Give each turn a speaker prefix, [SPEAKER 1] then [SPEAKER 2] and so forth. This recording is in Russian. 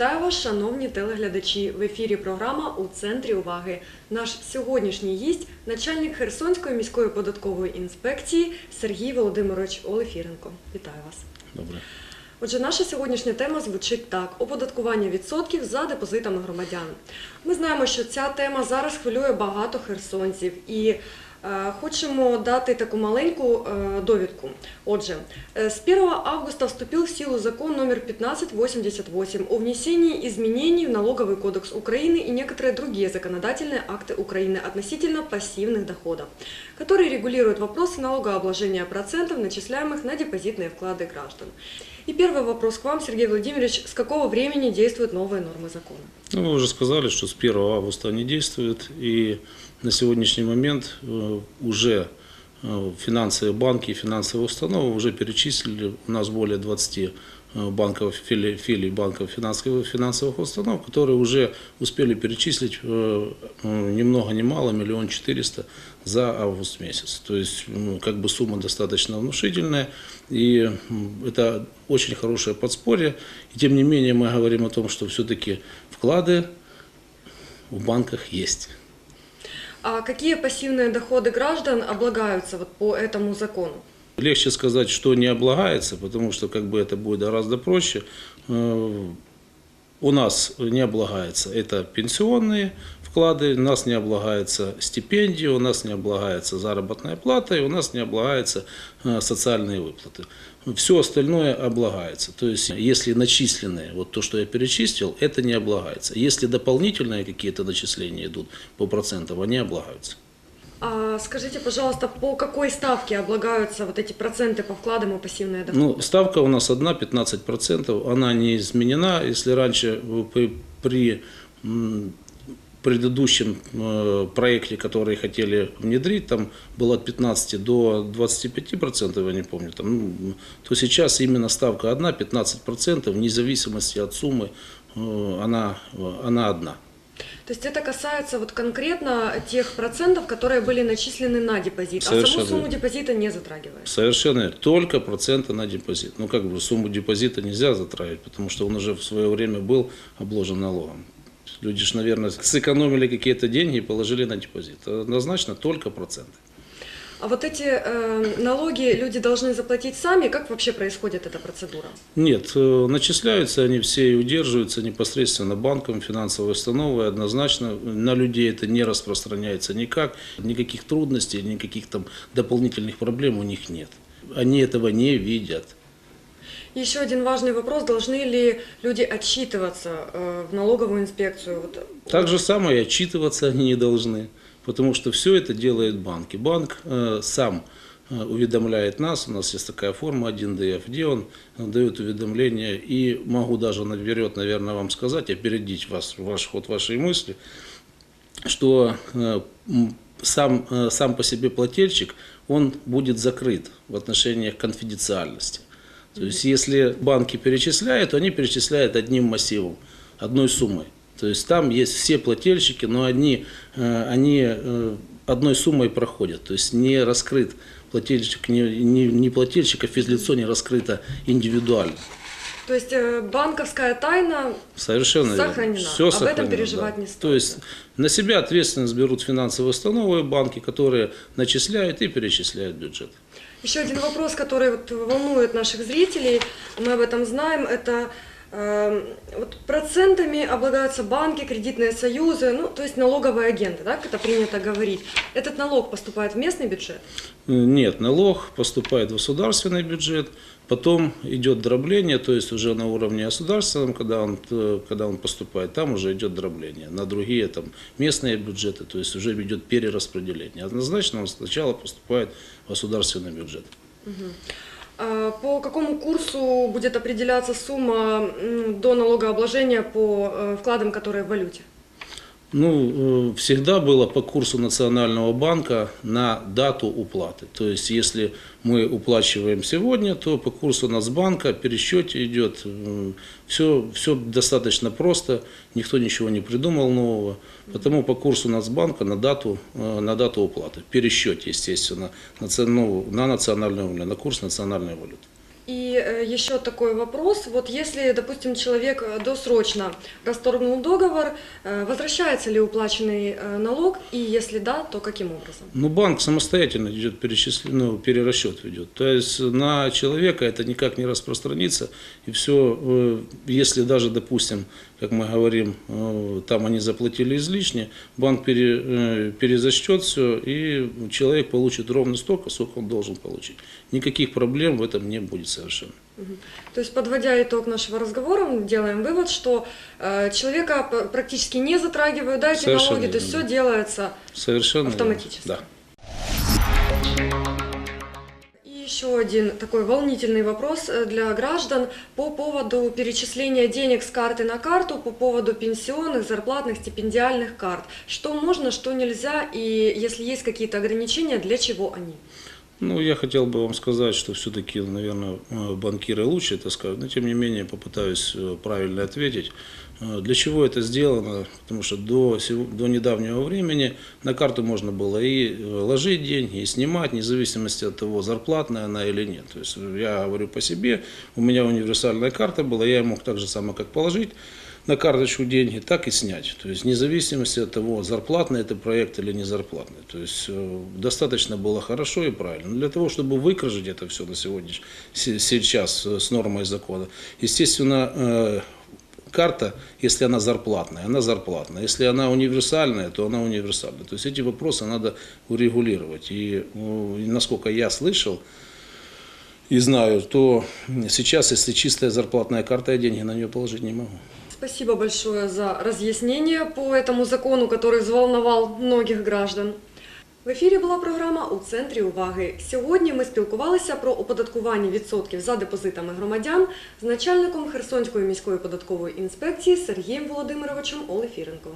[SPEAKER 1] Вітаю вас, шановні телеглядачі. В ефірі програма у центрі уваги. Наш сьогоднішній гість начальник Херсонської міської податкової інспекції Сергій Володимирович Олефіренко. Вітаю вас.
[SPEAKER 2] Добре.
[SPEAKER 1] Отже, наша сьогоднішня тема звучить так: оподаткування відсотків за депозитами громадян. Ми знаємо, що ця тема зараз хвилює багато херсонців і хочемо дати таку маленьку довідку. Отже, с 1 августа вступил в силу закон номер 1588 о внесении изменений в Налоговый кодекс Украины и некоторые другие законодательные акты Украины относительно пассивных доходов, который регулирует вопросы налогообложения процентов, начисляемых на депозитные вклады граждан. И первый вопрос к вам, Сергей Владимирович. С какого времени действуют новые нормы закона?
[SPEAKER 2] Ну, вы уже сказали, что с 1 августа они действуют, и на сегодняшний момент э, уже э, финансовые банки и финансовые установы уже перечислили, у нас более 20 э, банков, филий, банков финансовых, финансовых установ, которые уже успели перечислить э, э, ни много ни мало, миллион четыреста за август месяц. То есть как бы сумма достаточно внушительная, и это очень хорошее подспорье. И тем не менее мы говорим о том, что все-таки вклады в банках есть.
[SPEAKER 1] А какие пассивные доходы граждан облагаются вот по этому закону?
[SPEAKER 2] Легче сказать, что не облагается, потому что как бы это будет гораздо проще. Э, У нас не облагается это пенсионные вклады, у нас не облагается стипендии, у нас не облагается заработная плата, и у нас не облагается э, социальные выплаты. Все остальное облагается. То есть, если начисленные, вот то, что я перечислил, это не облагается. Если дополнительные какие-то начисления идут по процентам, они облагаются.
[SPEAKER 1] А скажите, пожалуйста, по какой ставке облагаются вот эти проценты по вкладам и пассивные доходы?
[SPEAKER 2] Ну, ставка у нас одна, 15%, она не изменена. Если раньше при, при предыдущем э, проекте, который хотели внедрить, там было от 15 до 25%, я не помню, там, ну, то сейчас именно ставка одна, 15%, вне зависимости от суммы, э, она, она одна.
[SPEAKER 1] То есть это касается вот конкретно тех процентов, которые были начислены на депозит, а саму
[SPEAKER 2] Совершенно
[SPEAKER 1] сумму депозита не затрагивает.
[SPEAKER 2] Совершенно верно. только проценты на депозит. Ну как бы сумму депозита нельзя затрагивать, потому что он уже в свое время был обложен налогом. Люди же, наверное, сэкономили какие-то деньги и положили на депозит. Однозначно только проценты.
[SPEAKER 1] А вот эти э, налоги люди должны заплатить сами. Как вообще происходит эта процедура?
[SPEAKER 2] Нет, э, начисляются они все и удерживаются непосредственно банком, финансовой установой. Однозначно на людей это не распространяется никак. Никаких трудностей, никаких там дополнительных проблем у них нет. Они этого не видят.
[SPEAKER 1] Еще один важный вопрос. Должны ли люди отчитываться э, в налоговую инспекцию? Вот,
[SPEAKER 2] Так же самое и отчитываться они не должны, потому что все это делает банк. И банк э, сам э, уведомляет нас, у нас есть такая форма 1ДФ, где он э, дает уведомление, и могу даже наперед, наверное, вам сказать, опередить вас, ваш ход вашей мысли, что э, сам, сам по себе плательщик, он будет закрыт в отношениях конфиденциальности. То есть, если банки перечисляют, то они перечисляют одним массивом, одной суммой. То есть, там есть все плательщики, но они, э, они э, одной суммой проходят. То есть, не раскрыт плательщик, не, не, не плательщик, а физлицо не раскрыто индивидуально.
[SPEAKER 1] То есть э, банковская тайна
[SPEAKER 2] Совершенно
[SPEAKER 1] Сохранена.
[SPEAKER 2] верно. Все
[SPEAKER 1] Об этом
[SPEAKER 2] сохранено,
[SPEAKER 1] переживать
[SPEAKER 2] да.
[SPEAKER 1] не стоит,
[SPEAKER 2] То есть на себя ответственность берут финансовые установы, банки, которые начисляют и перечисляют бюджет.
[SPEAKER 1] Еще один вопрос, который вот волнует наших зрителей, мы об этом знаем, это вот процентами облагаются банки, кредитные союзы, ну, то есть налоговые агенты, да, как это принято говорить. Этот налог поступает в местный бюджет?
[SPEAKER 2] Нет, налог поступает в государственный бюджет, потом идет дробление, то есть уже на уровне государственном, когда он, э, когда он поступает, там уже идет дробление. На другие там местные бюджеты, то есть уже идет перераспределение. Однозначно он сначала поступает в государственный бюджет.
[SPEAKER 1] А По какому курсу будет определяться сумма до налогообложения по э, вкладам, которые в валюте?
[SPEAKER 2] Ну, э, всегда было по курсу Национального банка на дату уплаты. То есть, если мы уплачиваем сегодня, то по курсу Нацбанка пересчете идет. Все, все достаточно просто, никто ничего не придумал нового. Потому по курсу Нацбанка на дату, э, на дату уплаты. Пересчете, естественно, на, цену, на национальную валюту, на курс национальной валюты.
[SPEAKER 1] И э, еще такой вопрос. Вот если, допустим, человек э, досрочно расторгнул договор, э, возвращается ли уплаченный налог? И если да, то каким образом?
[SPEAKER 2] Ну, банк самостоятельно идет перечисление, ну, перерасчет ведет. То есть на человека это никак не распространится. И все, если даже, допустим, как мы говорим, э, там они заплатили излишне, банк пере, э, перезачтет все, и человек получит ровно столько, сколько он должен получить. Никаких проблем в этом не будет совершенно.
[SPEAKER 1] То есть, подводя итог нашего разговора, мы делаем вывод, что э, человека практически не затрагивают да, эти
[SPEAKER 2] Совершенно
[SPEAKER 1] налоги, то есть все
[SPEAKER 2] верно.
[SPEAKER 1] делается
[SPEAKER 2] Совершенно верно.
[SPEAKER 1] Автоматически.
[SPEAKER 2] Да.
[SPEAKER 1] Еще один такой волнительный вопрос э, для граждан по поводу перечисления денег с карты на карту, по поводу пенсионных, зарплатных, стипендиальных карт. Что можно, что нельзя, и если есть какие-то ограничения, для чего они?
[SPEAKER 2] Ну, я хотел бы вам сказать, что все-таки, наверное, э, банкиры лучше это скажут, но тем не менее попытаюсь э, правильно ответить. Э, Для чего это сделано? Потому что до, до недавнего времени на карту можно было и ложить деньги, и снимать, вне зависимости от того, зарплатная она или нет. То есть я говорю по себе, у меня универсальная карта была, я мог так же само, как положить на карточку деньги, так и снять. То есть вне зависимости от того, зарплатный это проект или не зарплатный. То есть э, достаточно было хорошо и правильно. Но для того, чтобы выкружить это все на сегодня, се- сейчас э, с нормой закона, естественно, э, карта, если она зарплатная, она зарплатная. Если она универсальная, то она универсальная. То есть эти вопросы надо урегулировать. И, и насколько я слышал, и знаю, то сейчас, если чистая зарплатная карта, я деньги на нее положить не могу.
[SPEAKER 1] Спасибо большое за разъяснение по этому закону, который взволновал многих граждан. В ефірі була програма у центрі уваги. Сьогодні ми спілкувалися про оподаткування відсотків за депозитами громадян з начальником Херсонської міської податкової інспекції Сергієм Володимировичем Олефіренком.